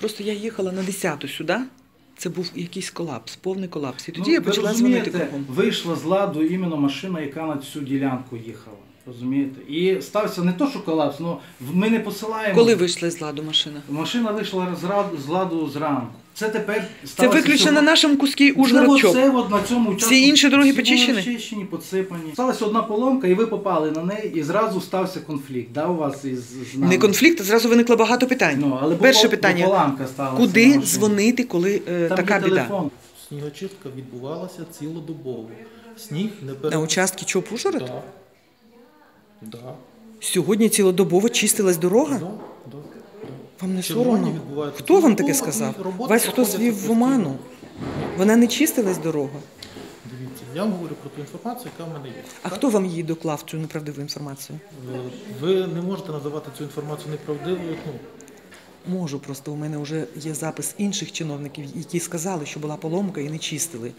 Просто я їхала на 10-ту сюди. Це був якийсь колапс, повний колапс. І тоді Ну, я почала дзвонити кругом. Вийшла з ладу іменно машина, яка на цю ділянку їхала. Розумієте? І стався не то, що колапс, але ми не посилаємо. Коли вийшла з ладу машина? Машина вийшла з ладу, з ладу зранку. Це тепер Це виключно на нашому кускі Це Ужгород чоп. оце от на цьому участку. інші дороги Всі почищені? Почищені, підсипані. Сталася одна поломка, і ви попали на неї, і зразу стався конфлікт. Да, у вас із з нами? Не конфлікт, а зразу виникло багато питань. Ну, але Перше бо- питання. поламка сталася Куди дзвонити, коли е, Там така є біда? телефон. Снігочистка відбувалася цілодобово. Сніг не пере... На участки ЧОП Ужгород? Да. Да. Сьогодні цілодобово чистилась дорога? Да. Да. Вам не соромно? Хто вам таке сказав? Вас хтось вів в оману. Вона не чистилась дорога. Дивіться, я вам говорю про ту інформацію, яка в мене є. А хто вам її доклав цю неправдиву інформацію? Е, Ви не можете називати цю інформацію неправдивою. Ну, Можу, просто у мене вже є запис інших чиновників, які сказали, що була поломка і не чистили.